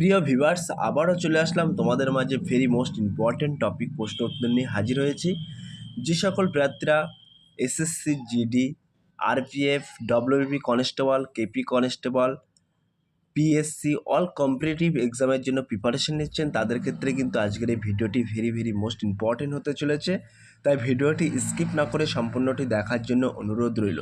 প্রিয় ভিভার্স আবারও চলে আসলাম তোমাদের মাঝে ভেরি মোস্ট ইম্পর্ট্যান্ট টপিক প্রশ্ন উত্তর নিয়ে হাজির হয়েছি। যে সকল প্রার্থীরা SSC GD RPF WB constable KP constable PSC all competitive এক্সামের জন্য প্রিপারেশন নিচ্ছেন, তাদের ক্ষেত্রে কিন্তু আজকের এই ভিডিওটি ভেরি ভেরি মোস্ট ইম্পর্ট্যান্ট হতে চলেছে। তাই ভিডিওটি স্কিপ না করে সম্পূর্ণটি দেখার জন্য অনুরোধ রইল।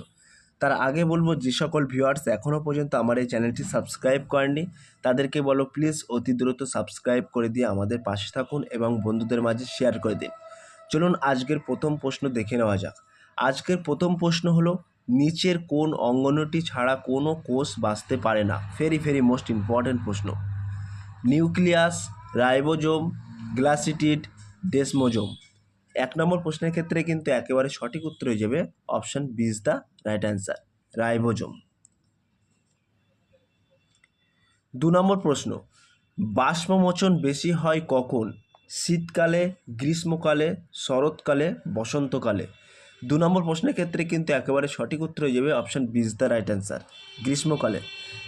তার আগে বলব, যে সকল ভিউয়ার্স এখনও পর্যন্ত আমার এই চ্যানেলটি সাবস্ক্রাইব করেননি, তাদেরকে বলো প্লিজ অতি দ্রুত সাবস্ক্রাইব করে দিয়ে আমাদের পাশে থাকুন এবং বন্ধুদের মাঝে শেয়ার করে দিন। চলুন আজকের প্রথম প্রশ্ন দেখে নেওয়া যাক। আজকের প্রথম প্রশ্ন হলো, নিচের কোন অঙ্গনটি ছাড়া কোনো কোষ বাঁচতে পারে না? ভেরি ভেরি মোস্ট ইম্পর্ট্যান্ট প্রশ্ন। Nucleus, ribosome, plastid, desmosome. এক নম্বর প্রশ্নের ক্ষেত্রে কিন্তু একেবারে সঠিক উত্তর হয়ে যাবে option B is the right answer ribosome. দু নম্বর প্রশ্ন, বাষ্পমোচন বেশি হয় কখন? শীতকালে, গ্রীষ্মকালে, শরৎকালে, বসন্তকালে? দু নম্বর প্রশ্নের ক্ষেত্রে কিন্তু একেবারে সঠিক উত্তর হয়ে যাবে option B is the right answer গ্রীষ্মকালে।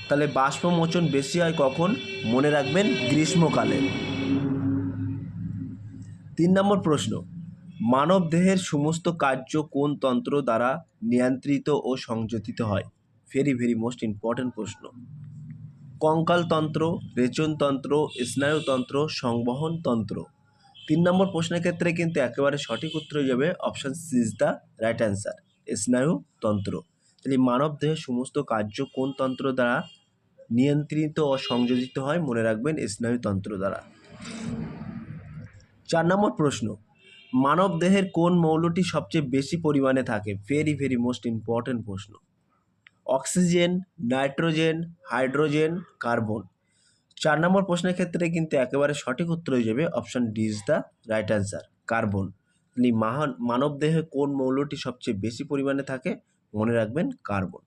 তাহলে বাষ্পমোচন বেশি হয় কখন? মনে রাখবেন, গ্রীষ্মকালে। তিন নম্বর প্রশ্ন মানব দেহের সমস্ত কার্য কোন তন্ত্র দ্বারা নিয়ন্ত্রিত ও সংযোজিত হয়? ভেরি ভেরি মোস্ট ইম্পর্ট্যান্ট প্রশ্ন। কঙ্কালতন্ত্র রেচনতন্ত্র স্নায়ুতন্ত্র সংবহন তন্ত্র। তিন নম্বর প্রশ্নের ক্ষেত্রে কিন্তু একেবারে সঠিক উত্তর হয়ে যাবে option C is the right answer স্নায়ুতন্ত্র তাহলে মানব দেহের সমস্ত কার্য কোন তন্ত্র দ্বারা নিয়ন্ত্রিত ও সংযোজিত হয়? মনে রাখবেন স্নায়ুতন্ত্র দ্বারা। চার নম্বর প্রশ্ন মানব দেহের কোন মৌলটি সবচেয়ে বেশি পরিমাণে থাকে? ভেরি ভেরি মোস্ট ইম্পর্ট্যান্ট প্রশ্ন। Oxygen, nitrogen, hydrogen, carbon. চার নম্বর প্রশ্নের ক্ষেত্রে কিন্তু একেবারে সঠিক উত্তর হয়ে যাবে option D is the right answer carbon. তাহলে মাহান মানব দেহে কোন মৌলটি সবচেয়ে বেশি পরিমাণে থাকে? মনে রাখবেন কার্বন।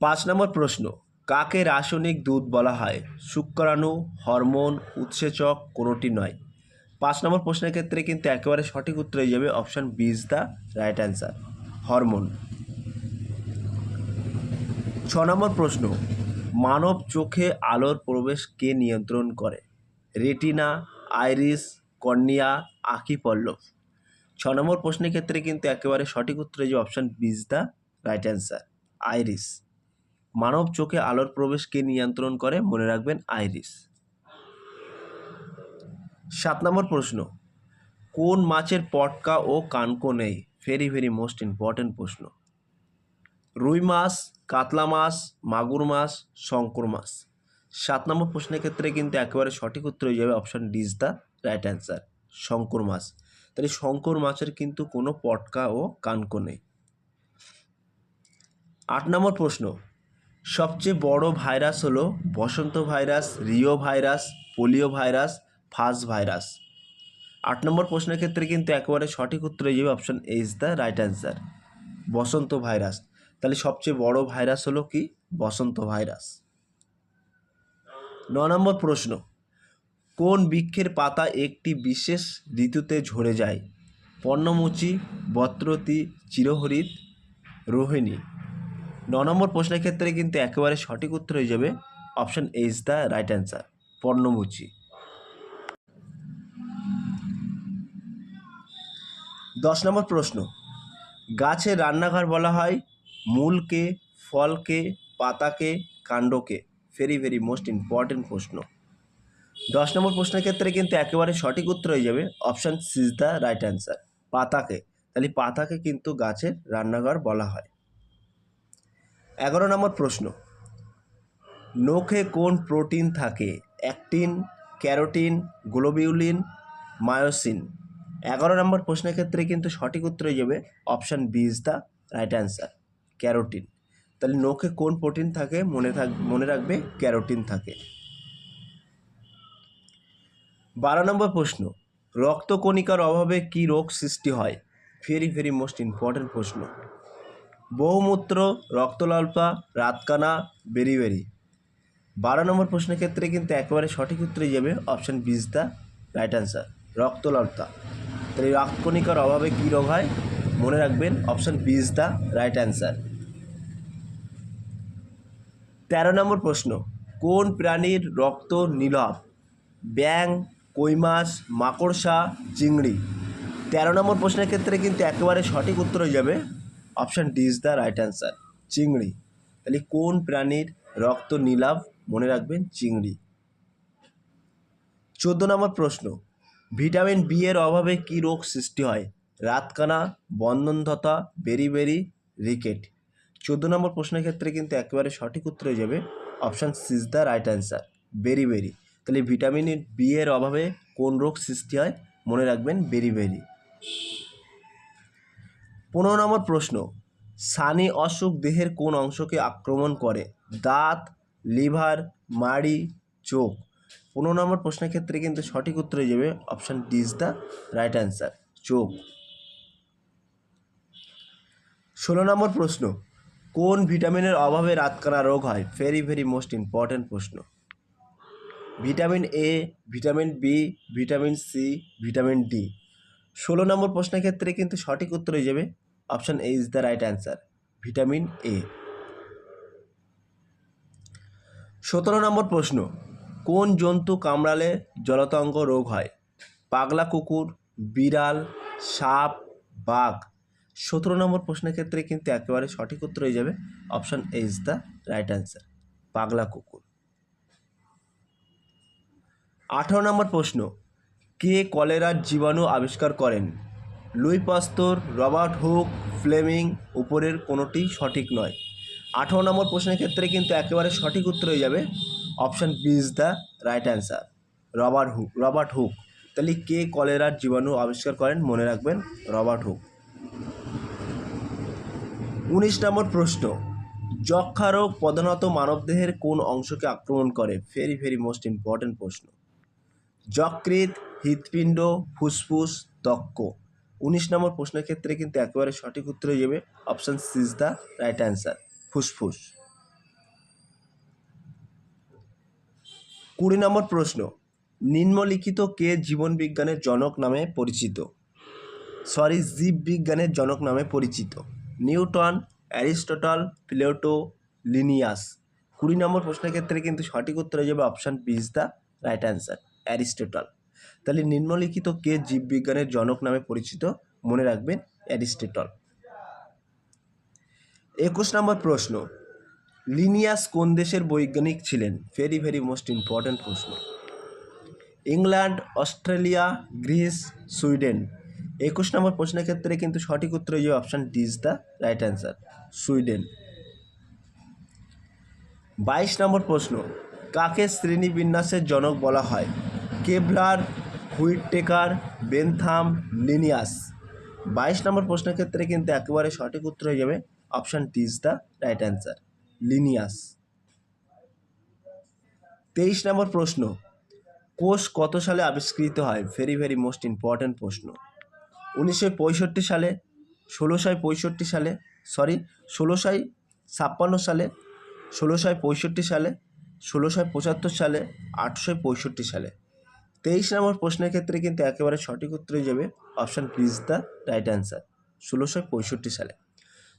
পাঁচ নম্বর প্রশ্ন, কাকে রাসায়নিক দুধ বলা হয়? শুক্রাণু, হরমোন, উৎসেচক কোনোটি নয়। পাঁচ নম্বর প্রশ্নের ক্ষেত্রে কিন্তু একেবারে সঠিক উত্তর হয়ে যাবে option B is the right answer hormone. ছ নম্বর প্রশ্ন, মানব চোখে আলোর প্রবেশ কে নিয়ন্ত্রণ করে? রেটিনা, আইরিস, কর্নিয়া, আখি, পল্লব। ছ নম্বর প্রশ্নের ক্ষেত্রে কিন্তু একেবারে সঠিক উত্তর যাবে option B is the right answer iris. মানব চোখে আলোর প্রবেশ কে নিয়ন্ত্রণ করে? মনে রাখবেন আইরিস। সাত নম্বর প্রশ্ন, কোন মাছের পটকা ও কানকো নেই? ভেরি ভেরি মোস্ট ইম্পর্ট্যান্ট প্রশ্ন। রুই মাছ, কাতলা মাছ, মাগুর মাছ, শঙ্কর মাছ। সাত নম্বর প্রশ্নের ক্ষেত্রে কিন্তু একেবারে সঠিক উত্তর হয়ে যাবে option D is the right answer Shankar মাছ। তাহলে শঙ্কর মাছের কিন্তু কোনো পটকা ও কানকো নেই। আট নম্বর প্রশ্ন, সবচেয়ে বড় ভাইরাস হলো বসন্ত virus, reo virus, polio virus ফাস virus. আট নম্বর প্রশ্নের ক্ষেত্রে কিন্তু একেবারে সঠিক উত্তর হয়ে যাবে option A is the right answer Basanta virus. তাহলে সবচেয়ে বড় ভাইরাস হলো কি? বসন্ত ভাইরাস। ন নম্বর প্রশ্ন, কোন বৃক্ষের পাতা একটি বিশেষ ঋতুতে ঝরে যায়? পর্ণমুচি বত্রতি চিরহরিত রোহিণী। ন নম্বর প্রশ্নের ক্ষেত্রে কিন্তু একেবারে সঠিক উত্তর হয়ে যাবে option A is the right answer পর্ণমুচি। দশ নম্বর প্রশ্ন। গাছের রান্নাঘর বলা হয় মূলকে, ফলকে, পাতাকে, কাণ্ডকে। ভেরি ভেরি মোস্ট ইম্পর্টেন্ট প্রশ্ন। দশ নম্বর প্রশ্নের ক্ষেত্রে কিন্তু একেবারে সঠিক উত্তর হয়ে যাবে option C is the right answer পাতাকে। তাহলে পাতাকে কিন্তু গাছের রান্নাঘর বলা হয়। এগারো নম্বর প্রশ্ন। নখে কোন প্রোটিন থাকে? অ্যাক্টিন ক্যারোটিন গ্লোবিউলিন মায়োসিন এগারো নম্বর প্রশ্নের ক্ষেত্রে কিন্তু সঠিক উত্তর হয়ে যাবে option B is the right answer carotene তাহলে নখে কোন প্রোটিন থাকে? মনে থাক, মনে রাখবে ক্যারোটিন থাকে। বারো নম্বর প্রশ্ন রক্তকণিকার অভাবে কি রোগ সৃষ্টি হয়? ভেরি ভেরি মোস্ট ইম্পর্ট্যান্ট প্রশ্ন। বহুমূত্র, রক্তলাল্পা, রাতকানা, বেরিবেরি। বারো নম্বর প্রশ্নের ক্ষেত্রে কিন্তু একেবারে সঠিক উত্তরে যাবে option B is the right answer রক্তলাল্পা। তাহলে রক্তকণিকার অভাবে কী রোগ হয়? মনে রাখবেন option B is the right answer তেরো নম্বর প্রশ্ন, কোন প্রাণীর রক্ত নীলাভ ব্যাং কই মাছ মাকড়সা, চিংড়ি? তেরো নম্বর প্রশ্নের ক্ষেত্রে কিন্তু একেবারে সঠিক উত্তর হয়ে যাবে option D is the right answer চিংড়ি। তাহলে কোন প্রাণীর রক্ত নীলাভ মনে রাখবেন, চিংড়ি। চোদ্দ নম্বর প্রশ্ন ভিটামিন বি এর অভাবে কী রোগ সৃষ্টি হয়? রাতকানা বন্ধনধতা বেরি রিকেট। চোদ্দ নম্বর প্রশ্নের ক্ষেত্রে কিন্তু একেবারে সঠিক উত্তর হয়ে যাবে option C is the right answer beriberi. তাহলে ভিটামিন বি এর অভাবে কোন রোগ সৃষ্টি হয়? মনে রাখবেন বেরি বেরি। পনেরো নম্বর প্রশ্ন, সানি অসুখ দেহের কোন অংশকে আক্রমণ করে? দাঁত, লিভার, মাড়ি, চোখ। পনেরো নম্বর প্রশ্নের ক্ষেত্রে কিন্তু সঠিক উত্তর হয়ে যাবে option D is the right answer চোখ। ষোলো নম্বর প্রশ্ন, কোন ভিটামিনের অভাবে রাত রাতকানা রোগ হয়? ভেরি ভেরি মোস্ট ইম্পর্ট্যান্ট প্রশ্ন। Vitamin A vitamin B vitamin C vitamin D ষোলো নম্বর প্রশ্নের ক্ষেত্রে কিন্তু সঠিক উত্তর হয়ে যাবে option A is the right answer vitamin A সতেরো নম্বর প্রশ্ন কোন জন্তু কামড়ালে জলতঙ্গ রোগ হয়? পাগলা কুকুর, বিড়াল, সাপ, বাঘ। সতেরো নম্বর প্রশ্নের ক্ষেত্রে কিন্তু একেবারে সঠিক উত্তর হয়ে যাবে। Option A is the right answer পাগলা কুকুর। আঠারো নম্বর প্রশ্ন, কে কলেরার জীবাণু আবিষ্কার করেন? Louis Pasteur, Robert Hooke, Fleming উপরের কোনোটি সঠিক নয়। আঠারো নম্বর প্রশ্নের ক্ষেত্রে কিন্তু একেবারে সঠিক উত্তর হয়ে যাবে। Option B is the right answer Robert Hooke Robert Hooke তাহলে কে কলেরার জীবাণু আবিষ্কার করেন? মনে রাখবেন রবার্ট হুক উনিশ নম্বর প্রশ্ন। যক্ষা রোগ প্রধানত মানবদেহের কোন অংশকে আক্রমণ করে? ভেরি ভেরি মোস্ট ইম্পর্ট্যান্ট প্রশ্ন। যকৃত হৃৎপিণ্ড, ফুসফুস, ত্বক। উনিশ নম্বর প্রশ্নের ক্ষেত্রে কিন্তু একেবারে সঠিক উত্তর হয়ে যাবে। Option C is the right answer ফুসফুস। কুড়ি নম্বর প্রশ্ন, নিম্নলিখিত কে জীবনবিজ্ঞানের জনক নামে পরিচিত? সরি, জীববিজ্ঞানের জনক নামে পরিচিত। Newton, Aristotle, Plato, Linnaeus. কুড়ি নম্বর প্রশ্নের ক্ষেত্রে কিন্তু সঠিক উত্তর হয়ে যাবে option B is the right answer, Aristotle. তাহলে নিম্নলিখিত কে জীববিজ্ঞানের জনক নামে পরিচিত মনে রাখবেন অ্যারিস্টটল। একুশ নম্বর প্রশ্ন লিনিয়াস কোন দেশের বৈজ্ঞানিক ছিলেন? ভেরি ভেরি মোস্ট ইম্পর্ট্যান্ট প্রশ্ন। England, Australia, Greece, Sweden. একুশ নম্বর প্রশ্নের ক্ষেত্রে কিন্তু সঠিক উত্তর যাবে option D is the right answer Sweden. বাইশ নম্বর প্রশ্ন, কাকে শ্রেণীবিন্যাসের জনক বলা হয়? কেবলার, হুইটটেকার, বেনথাম, লিনিয়াস। বাইশ নম্বর প্রশ্নের ক্ষেত্রে কিন্তু একেবারে সঠিক উত্তর হয়ে যাবে option D is the right answer Linnaeus. তেইশ নম্বর প্রশ্ন, কোষ কত সালে আবিষ্কৃত হয়? ভেরি ভেরি মোস্ট ইম্পর্ট্যান্ট প্রশ্ন। উনিশশো পঁয়ষট্টি সালে, ষোলোশো পঁয়ষট্টি সালে সরি ষোলোশো ছাপ্পান্ন সালে, ষোলোশো পঁয়ষট্টি সালে, ষোলোশো পঁচাত্তর সালে, আটশো পঁয়ষট্টি সালে। তেইশ নম্বর প্রশ্নের ক্ষেত্রে কিন্তু একেবারে সঠিক উত্তর যাবে। Option please the right answer ষোলোশো পঁয়ষট্টি সালে।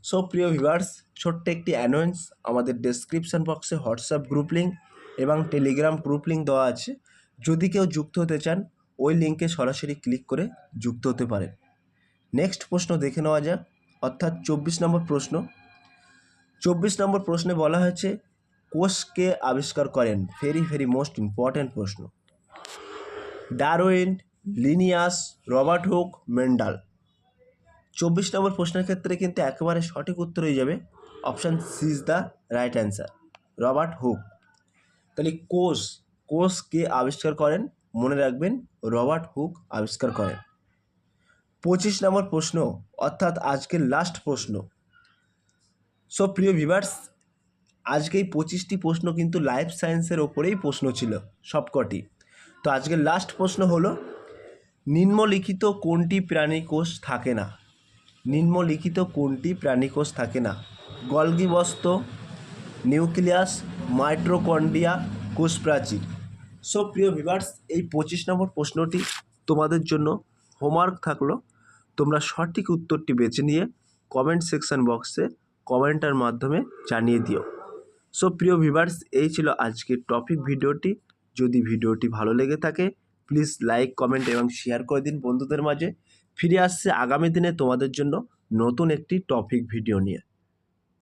সো প্রিয় ভিভার্স ছোট্ট একটি অ্যানোয়েন্স আমাদের ডেসক্রিপশন বক্সে হোয়াটসঅ্যাপ গ্রুপ লিঙ্ক এবং টেলিগ্রাম গ্রুপ লিঙ্ক দেওয়া আছে। যদি কেউ যুক্ত হতে চান, ওই লিঙ্কে সরাসরি ক্লিক করে যুক্ত হতে পারেন। নেক্সট প্রশ্ন দেখে নেওয়া যাক, অর্থাৎ চব্বিশ নম্বর প্রশ্ন। চব্বিশ নম্বর প্রশ্নে বলা হয়েছে কোষকে আবিষ্কার করেন? ভেরি ভেরি মোস্ট ইম্পর্ট্যান্ট প্রশ্ন। Darwin Linnaeus Robert Hooke Mendel চব্বিশ নম্বর প্রশ্নের ক্ষেত্রে কিন্তু একেবারে সঠিক উত্তর হয়ে যাবে option C is the right answer, Robert Hooke. তাহলে কোষ কোষ কে আবিষ্কার করেন? মনে রাখবেন, রবার্ট হুক আবিষ্কার করেন। পঁচিশ নম্বর প্রশ্ন, অর্থাৎ আজকের লাস্ট প্রশ্ন। সো প্রিয় ভিভার্স আজকে এই পঁচিশটি প্রশ্ন কিন্তু লাইফ সায়েন্সের ওপরেই প্রশ্ন ছিল সবকটি তো আজকের লাস্ট প্রশ্ন হলো, নিম্নলিখিত কোনটি প্রাণী কোষ থাকে না? নিম্নলিখিত কোনটি প্রাণী কোষ থাকে না? গলগি বস্ত নিউক্লিয়াস মাইট্রোকন্ডিয়া কোষ প্রাচীর সো প্রিয় ভিভার্স এই পঁচিশ নম্বর প্রশ্নটি তোমাদের জন্য হোমওয়ার্ক থাকল। তোমরা সঠিক উত্তরটি বেছে নিয়ে কমেন্ট সেকশন বক্সে কমেন্টের মাধ্যমে জানিয়ে দিও। সো প্রিয় ভিভার্স এই ছিল আজকের টপিক ভিডিওটি। যদি ভিডিওটি ভালো লেগে থাকে প্লিজ লাইক কমেন্ট এবং শেয়ার করে দিন বন্ধুদের মাঝে। ফিরে আসছে আগামী দিনে তোমাদের জন্য নতুন একটি টপিক ভিডিও নিয়ে।